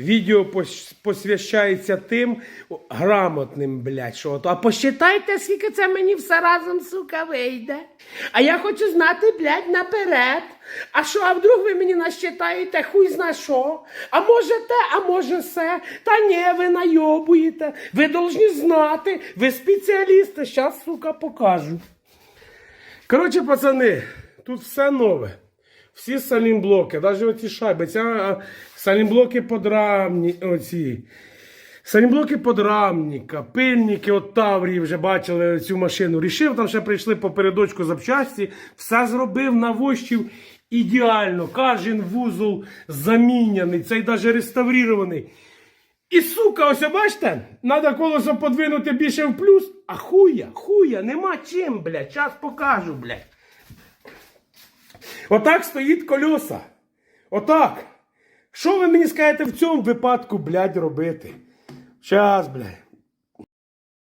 відео посвящається тим грамотним, блядь, що то. А посчитайте, скільки це мені все разом, сука, вийде. А я хочу знати, блядь, наперед. А що, а вдруг ви мені насчитаєте хуй зна що? А може те, а може все. Та ні, ви найобуєте. Ви должні знати. Ви спеціалісти. Щас, сука, покажу. Коротше, пацани, тут все нове. Всі салімблоки, навіть оці шайби, ця салімблоки подрамні, оці. Салімблоки подрамника, пильники от Таврії вже бачили цю машину. Рішив, там ще прийшли попередочку запчасті, все зробив на вощів ідеально. Кожен вузол заміняний, цей навіть реставрірований. І сука, ось бачите, треба колесо подвинути більше в плюс, а хуя, хуя, нема чим, блядь, час покажу, блядь. Отак стоїть колеса. Отак. Що ви мені скажете в цьому випадку, блядь, робити? Щас, блядь.